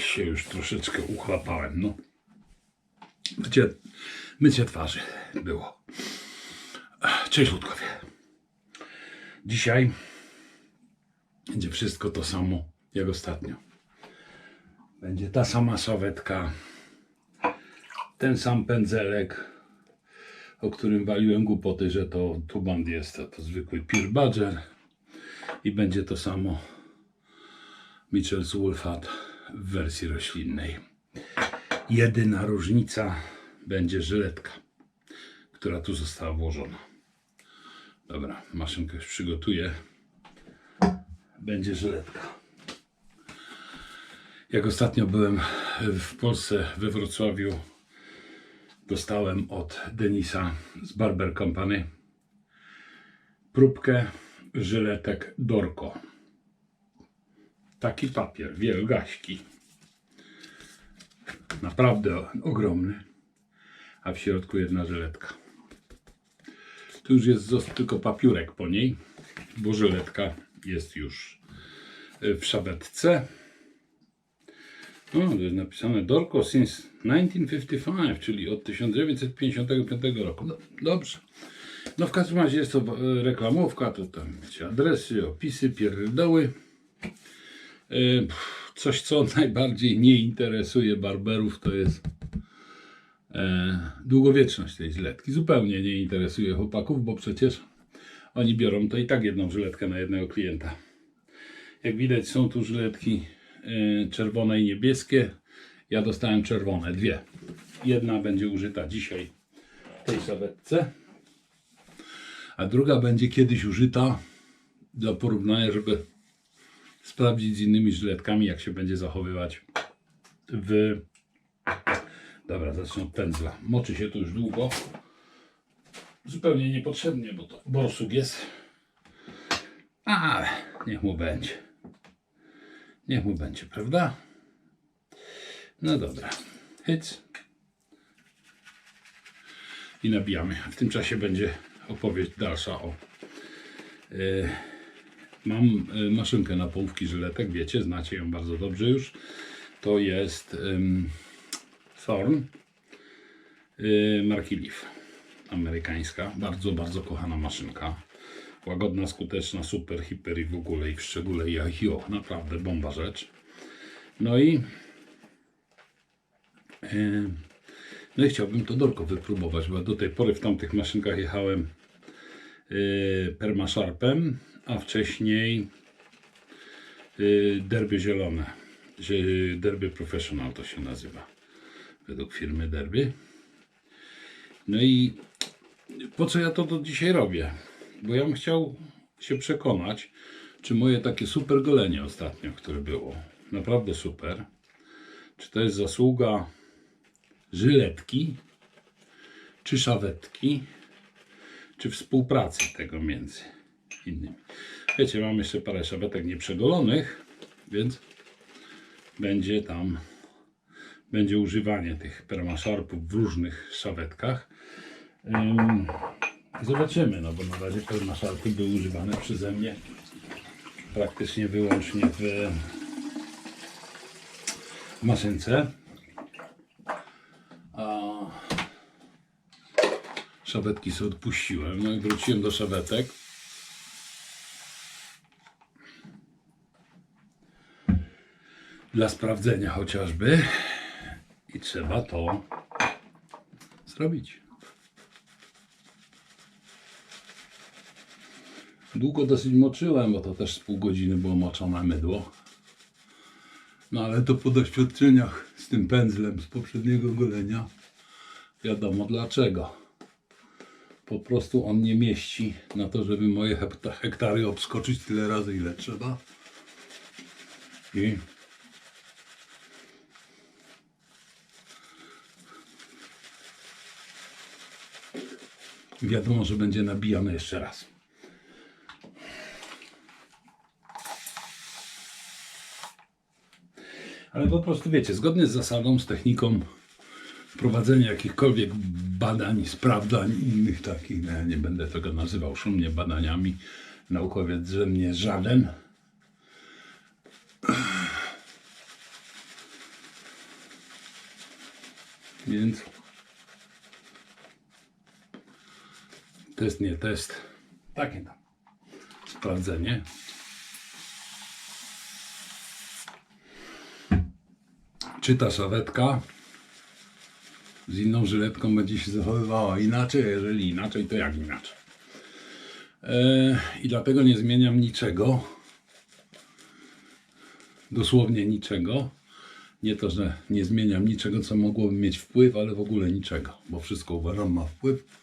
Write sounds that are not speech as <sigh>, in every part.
się już troszeczkę uchlapałem, no. Mycie, mycie twarzy było. Cześć Ludkowie. Dzisiaj będzie wszystko to samo jak ostatnio. Będzie ta sama sawetka, ten sam pędzelek, o którym waliłem głupoty, że to tuband jest, a to zwykły Pure Badger. I będzie to samo Mitchell's Wolfat w wersji roślinnej. Jedyna różnica będzie żyletka, która tu została włożona. Dobra, maszynkę już przygotuję. Będzie żyletka. Jak ostatnio byłem w Polsce, we Wrocławiu, dostałem od Denisa z Barber Company próbkę żyletek Dorko. Taki papier, wielgaśki. Naprawdę ogromny. A w środku jedna żyletka. Tu już jest tylko papiurek po niej, bo żyletka jest już y, w szabetce. O, to jest napisane Dorko since 1955, czyli od 1955 roku. No, dobrze. No w każdym razie jest to e, reklamówka, to tam adresy, opisy, pierdoły. Coś, co <laughs> najbardziej nie interesuje barberów, to jest e, długowieczność tej żyletki. Zupełnie nie interesuje chłopaków, bo przecież oni biorą to i tak jedną żyletkę na jednego klienta. Jak widać są tu żyletki e, czerwone i niebieskie. Ja dostałem czerwone, dwie. Jedna będzie użyta dzisiaj w tej szabetce, a druga będzie kiedyś użyta dla porównania, żeby sprawdzić z innymi żyletkami, jak się będzie zachowywać w... Dobra, zacznę od pędzla. Moczy się to już długo. Zupełnie niepotrzebnie, bo to borsuk jest. Ale niech mu będzie. Niech mu będzie, prawda? No dobra. Hyc. I nabijamy. W tym czasie będzie opowieść dalsza o. Yy, mam yy, maszynkę na połówki żyletek, wiecie, znacie ją bardzo dobrze już. To jest ym, Thorn yy, marki Leaf. Amerykańska. Bardzo, bardzo kochana maszynka. Łagodna, skuteczna, super, hiper i w ogóle i w szczególe i och, naprawdę bomba rzecz. No i e, no i chciałbym to dorko wypróbować, bo do tej pory w tamtych maszynkach jechałem e, Permasharpem, a wcześniej e, Derby zielone. Zie- Derby Professional to się nazywa. Według firmy Derby. No i po co ja to do dzisiaj robię? Bo ja bym chciał się przekonać, czy moje takie super golenie ostatnio, które było, naprawdę super, czy to jest zasługa żyletki, czy szawetki, czy współpracy tego między innymi. Wiecie, mam jeszcze parę szawetek nieprzegolonych, więc będzie tam będzie używanie tych permaszarpów w różnych szawetkach. Ym, Zobaczymy, no bo na razie permaszarpy były używane przeze mnie praktycznie wyłącznie w maszynce. A szabetki sobie odpuściłem. No i wróciłem do szabetek. Dla sprawdzenia chociażby. I trzeba to zrobić. Długo dosyć moczyłem, bo to też z pół godziny było moczone mydło. No ale to po doświadczeniach z tym pędzlem z poprzedniego golenia wiadomo dlaczego. Po prostu on nie mieści na to, żeby moje hekta- hektary obskoczyć tyle razy ile trzeba. I wiadomo, że będzie nabijane jeszcze raz. Ale po prostu wiecie, zgodnie z zasadą, z techniką prowadzenia jakichkolwiek badań, sprawdzań innych takich, no ja nie będę tego nazywał szumnie badaniami, naukowiec ze mnie żaden. Więc test nie test. Takie tam. Sprawdzenie. Czy ta szawetka z inną żyletką będzie się zachowywała inaczej? Jeżeli inaczej, to jak inaczej? E, I dlatego nie zmieniam niczego. Dosłownie niczego. Nie to, że nie zmieniam niczego, co mogłoby mieć wpływ, ale w ogóle niczego, bo wszystko uważam ma wpływ.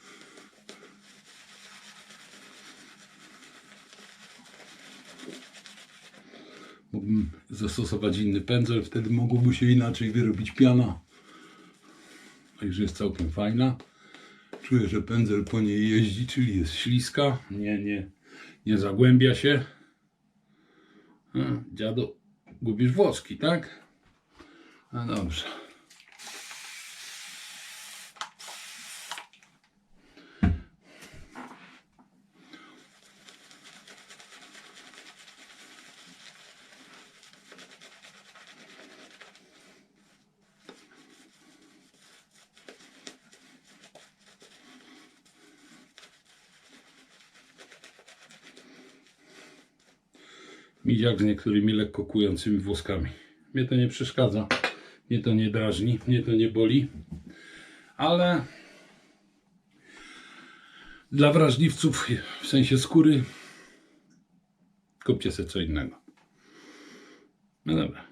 Mógłbym zastosować inny pędzel, wtedy mogłoby się inaczej wyrobić piana. Także jest całkiem fajna. Czuję, że pędzel po niej jeździ, czyli jest śliska. Nie, nie, nie zagłębia się. A, dziado, gubisz włoski, tak? No dobrze. Midziak z niektórymi lekko kującymi włoskami. Mnie to nie przeszkadza, mnie to nie drażni, mnie to nie boli, ale dla wrażliwców w sensie skóry kupcie sobie co innego. No dobra.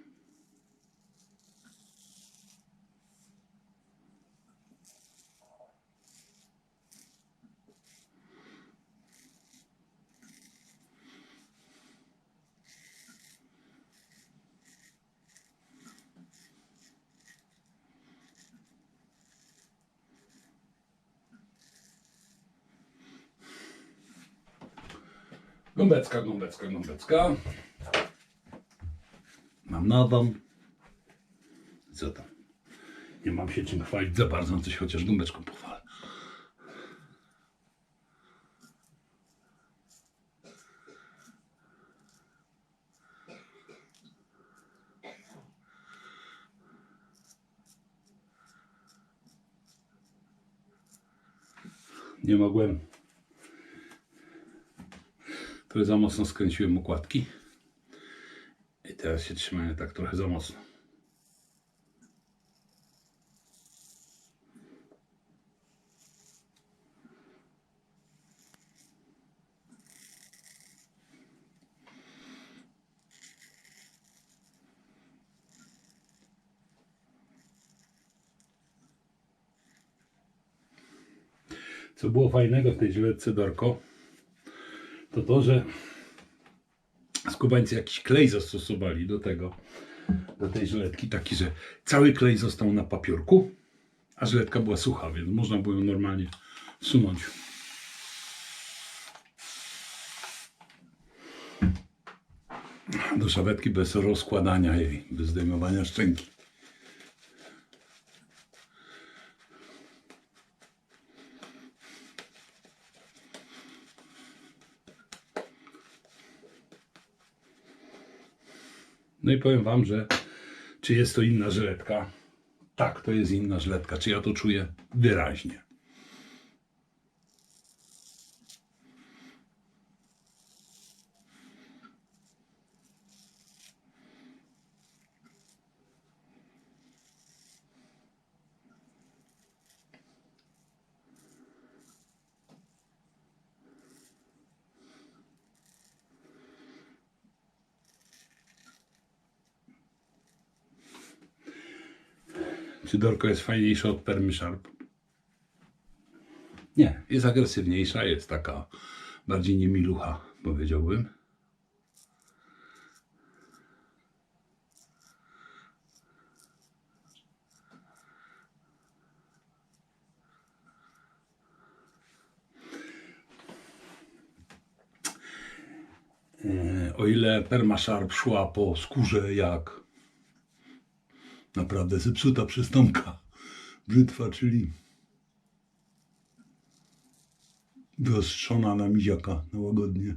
Gąbecka, gąbecka, gąbecka. Mam nową. Co tam? Nie mam się czym chwalić za bardzo, coś chociaż gąbeczką pochwalę. Nie mogłem Za mocno skręciłem układki. I teraz się trzymają tak trochę za mocno. Co było fajnego w tej żyletce Dorko, to to, że skubańcy jakiś klej zastosowali do tego, do tej żyletki, taki, że cały klej został na papiorku, a żyletka była sucha, więc można było ją normalnie wsunąć. Do szawetki bez rozkładania jej, bez zdejmowania szczęki. No i powiem Wam, że czy jest to inna żyletka? Tak, to jest inna żyletka. Czy ja to czuję wyraźnie? Dorko jest fajniejsza od Permy Sharp? Nie, jest agresywniejsza, jest taka bardziej niemilucha, powiedziałbym. E, O ile Perma Sharp szła po skórze jak naprawdę zepsuta przez Tomka brzytwa, czyli wyostrzona na miziaka na łagodnie.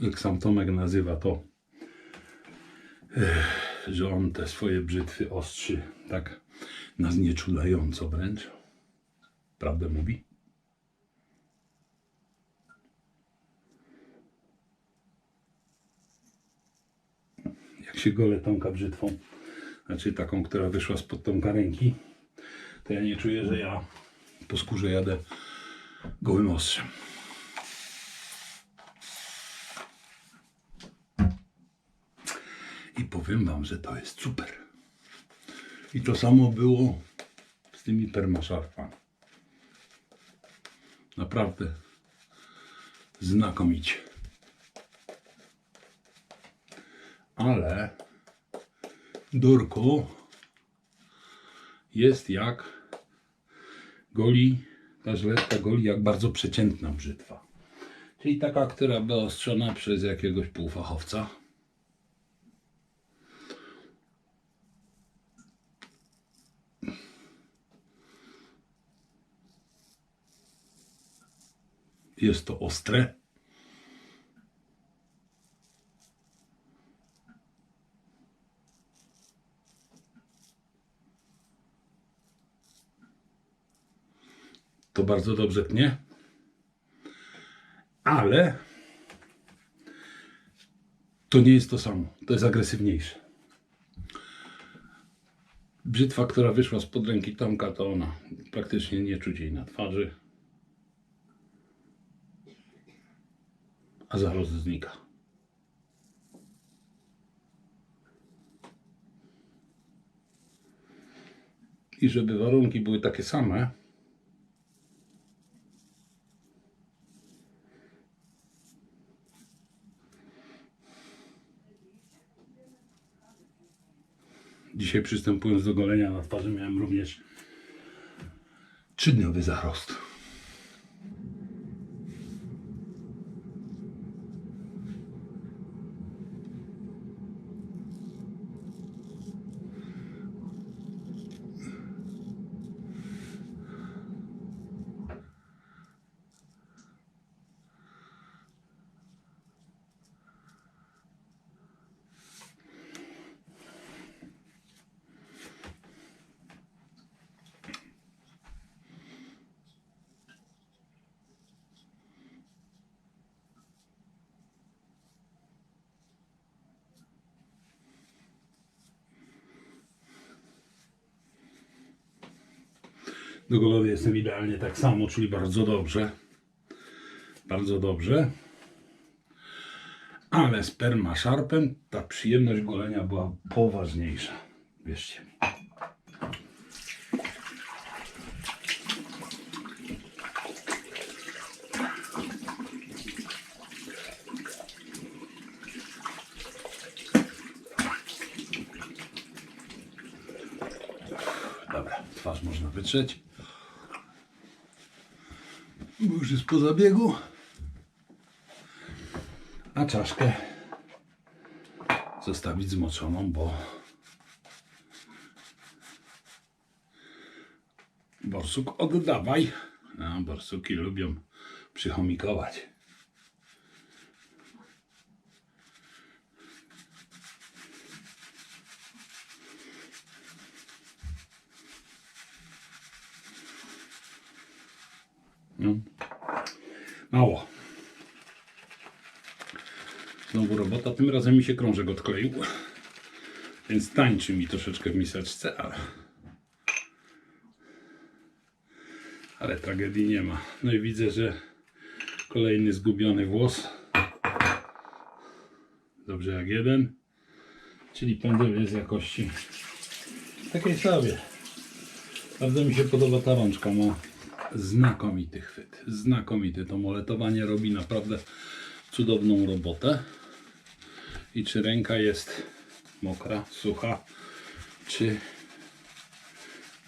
jak sam Tomek nazywa to, e, że on te swoje brzytwy ostrzy, tak na znieczulająco wręcz. Prawdę mówi? Jak się gole Tomka brzytwą, znaczy taką, która wyszła spod Tomka ręki, to ja nie czuję, że ja po skórze jadę gołym ostrzem. I powiem wam, że to jest super. I to samo było z tymi permaszarfami. Naprawdę znakomicie. Ale Durku jest jak goli, ta żyletka goli jak bardzo przeciętna brzytwa. Czyli taka, która była ostrzona przez jakiegoś półfachowca. Jest to ostre. To bardzo dobrze tnie. Ale to nie jest to samo. To jest agresywniejsze. Brzytwa, która wyszła spod ręki Tomka, to ona praktycznie nie czuć jej na twarzy. A znika. I żeby warunki były takie same, Dzisiaj przystępując do golenia na twarzy miałem również trzydniowy zarost. Do golowy jestem idealnie tak samo, czyli bardzo dobrze. Bardzo dobrze. Ale z perma szarpem ta przyjemność golenia była poważniejsza. Wierzcie. Dobra, twarz można wytrzeć. Bo już jest po zabiegu. A czaszkę zostawić zmoczoną, bo borsuk oddawaj. No, borsuki lubią przychomikować. No. Mało. Znowu robota. Tym razem mi się krążek odkleił. Więc tańczy mi troszeczkę w miseczce, ale... Ale tragedii nie ma. No i widzę, że kolejny zgubiony włos. Dobrze jak jeden. Czyli pędzel jest jakości takiej sobie. Bardzo mi się podoba ta rączka. Ma znakomity chwyt. Znakomity. To moletowanie robi naprawdę cudowną robotę. I czy ręka jest mokra, sucha, czy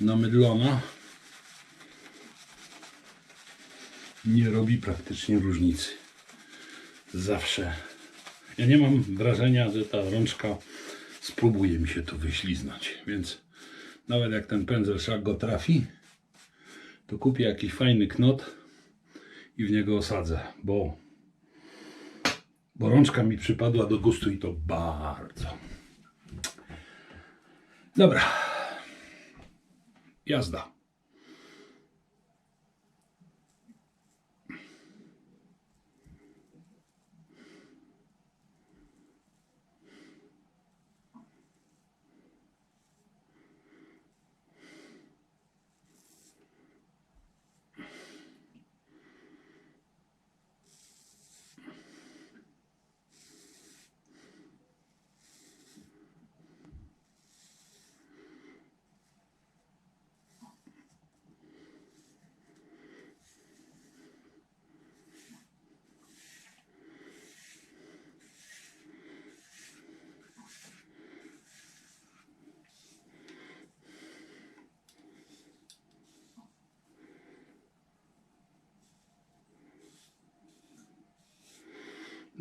namydlona, nie robi praktycznie różnicy. Zawsze. Ja nie mam wrażenia, że ta rączka spróbuje mi się tu wyśliznąć, więc nawet jak ten pędzel szak go trafi, to kupię jakiś fajny knot i w niego osadzę, bo Bo rączka mi przypadła do gustu i to bardzo. Dobra. Jazda.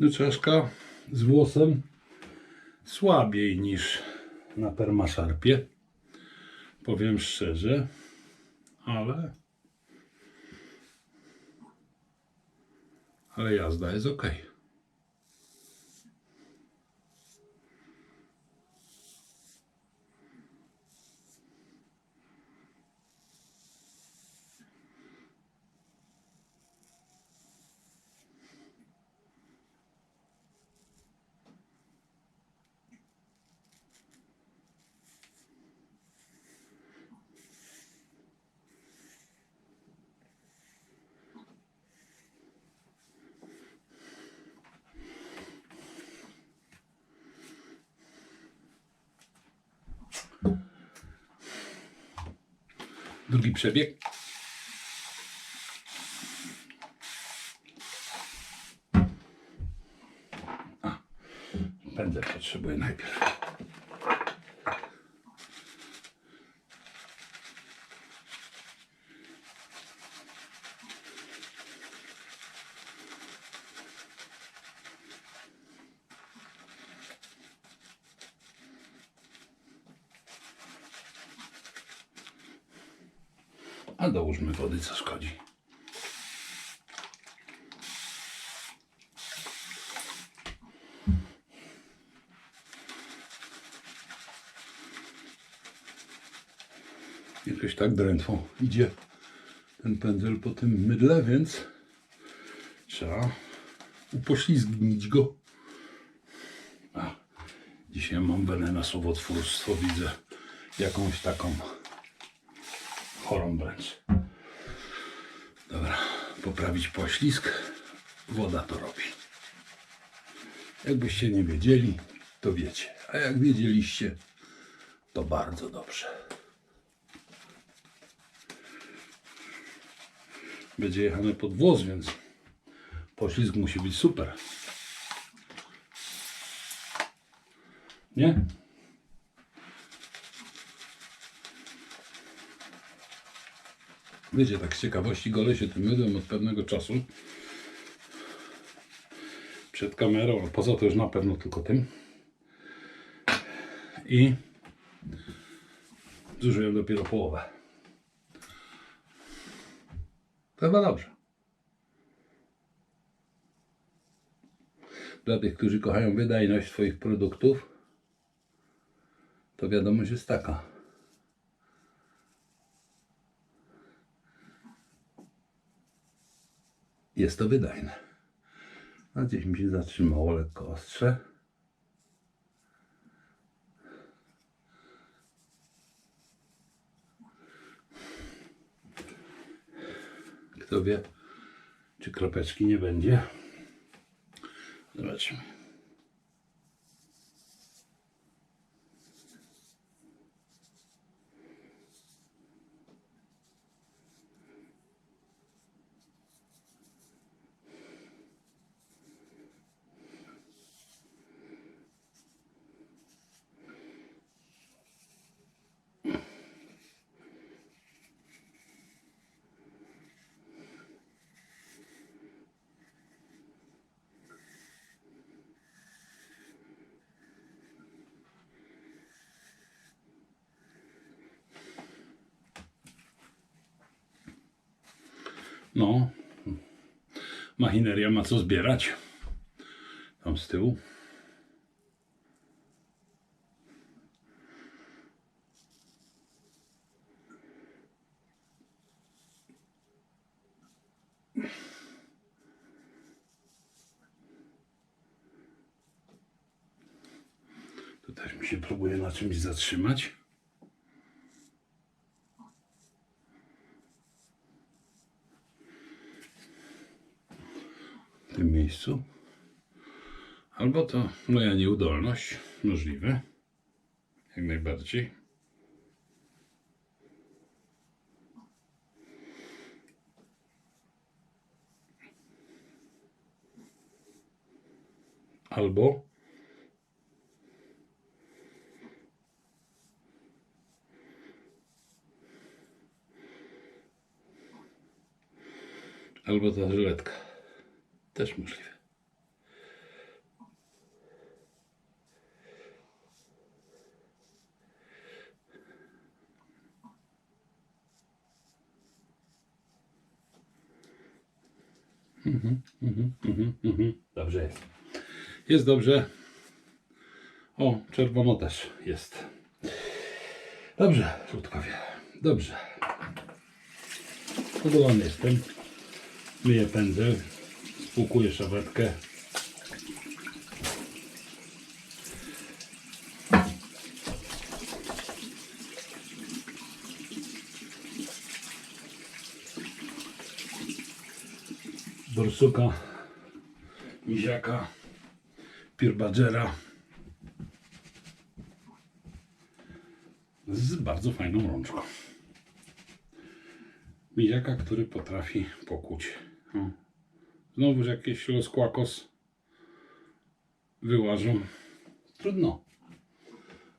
No czaszka z włosem słabiej niż na permaszarpie. Powiem szczerze, ale ale jazda jest ok. Drugi przebieg. A, pędzel potrzebuję najpierw. A dołóżmy wody, co szkodzi. Jakoś tak drętwo idzie ten pędzel po tym mydle, więc trzeba upoślizgnić go. A, dzisiaj mam wenę na słowotwórstwo, widzę jakąś taką chorą wręcz. Dobra, poprawić poślizg. Woda to robi. Jakbyście nie wiedzieli, to wiecie. A jak wiedzieliście, to bardzo dobrze. Będzie jechane pod włos, więc poślizg musi być super. Nie? Wiecie, tak z ciekawości golę się tym mydłem od pewnego czasu. Przed kamerą, a poza to już na pewno tylko tym. I zużyłem dopiero połowę. Chyba dobrze. Dla tych, którzy kochają wydajność swoich produktów, to wiadomość jest taka. Jest to wydajne. A gdzieś mi się zatrzymało lekko ostrze. Kto wie, czy kropeczki nie będzie. Zobaczmy. No, machineria ma co zbierać. Tam z tyłu. Tu też mi się próbuje na czymś zatrzymać. Miejscu. Albo to moja nieudolność, możliwe. Jak najbardziej. Albo Albo ta żyletka. Też możliwe. Mhm, mhm, mhm, mhm. Dobrze jest. Jest dobrze. O, czerwono też jest. Dobrze, krótkowie. Dobrze. Zadowolony jestem. Myję pędzel. Spłukuję szawetkę. Borsuka, miziaka, pirbadżera z bardzo fajną rączką. Miziaka, który potrafi pokuć. Znowuż jakieś rozkłakos wyłażą. Trudno.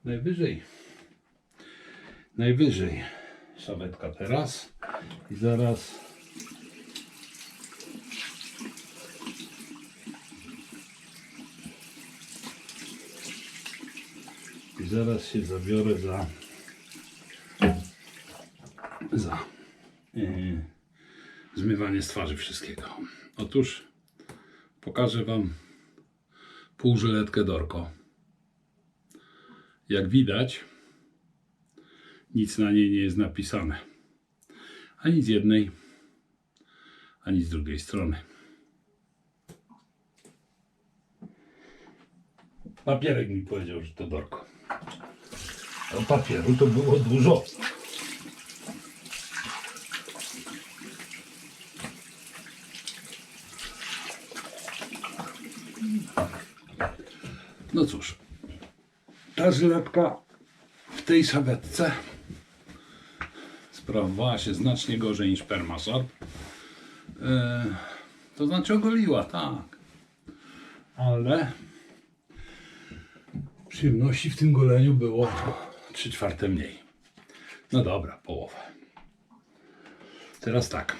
Najwyżej. Najwyżej. Szawetka teraz. I zaraz I zaraz się zabiorę za za yy, zmywanie z twarzy wszystkiego. Otóż pokażę Wam półżyletkę Dorko. Jak widać, nic na niej nie jest napisane. Ani z jednej, ani z drugiej strony. Papierek mi powiedział, że to Dorko. A papieru to było dużo. No cóż, ta żyletka w tej szawetce sprawowała się znacznie gorzej niż Permasol. E, to znaczy ogoliła, tak. Ale przyjemności w tym goleniu było 3 czwarte mniej. No dobra, połowę. Teraz tak.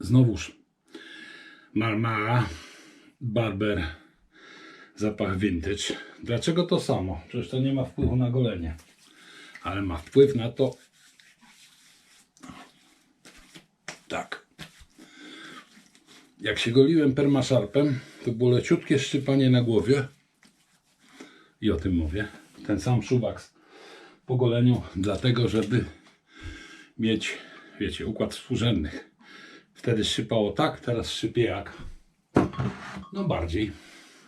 Znowuż Marmara, Barber, zapach vintage. Dlaczego to samo? Przecież to nie ma wpływu na golenie. Ale ma wpływ na to. Tak. Jak się goliłem permaszarpem, to było leciutkie szczypanie na głowie. I o tym mówię. Ten sam szubak po goleniu, dlatego żeby mieć, wiecie, układ współrzędnych. Wtedy szczypało tak, teraz szczypie jak. No bardziej.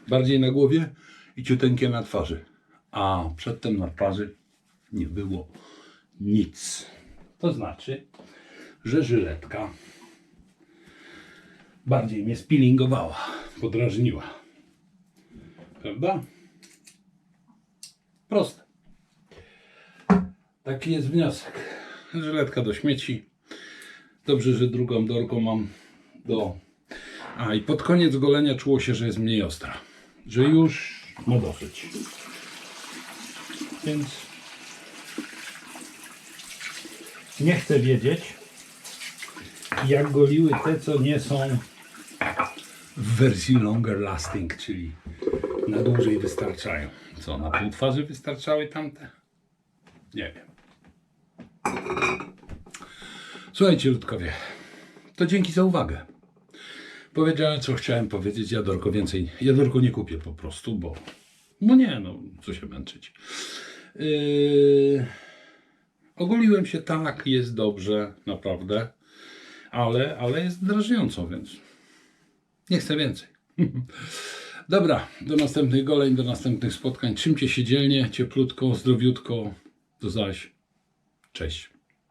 Bardziej na głowie i ciuteńkie na twarzy. A przedtem na twarzy nie było nic. To znaczy, że żyletka bardziej mnie spilingowała, podrażniła. Prawda? Proste. Taki jest wniosek. Żyletka do śmieci. Dobrze, że drugą dorką mam do. A i pod koniec golenia czuło się, że jest mniej ostra. Że już ma dosyć. Więc nie chcę wiedzieć, jak goliły te, co nie są w wersji longer lasting, czyli na dłużej wystarczają. Co, na pół twarzy wystarczały tamte? Nie wiem. Słuchajcie, ludkowie, to dzięki za uwagę. Powiedziałem, co chciałem powiedzieć. Jadorko więcej. Jadorko nie kupię po prostu, bo. No nie, no, co się męczyć. Yy... Ogoliłem się tak, jest dobrze, naprawdę. Ale, ale jest drażniąco, więc nie chcę więcej. <laughs> Dobra, do następnych goleń, do następnych spotkań. Trzymcie się dzielnie, cieplutko, zdrowiutko. Do zaś. Cześć.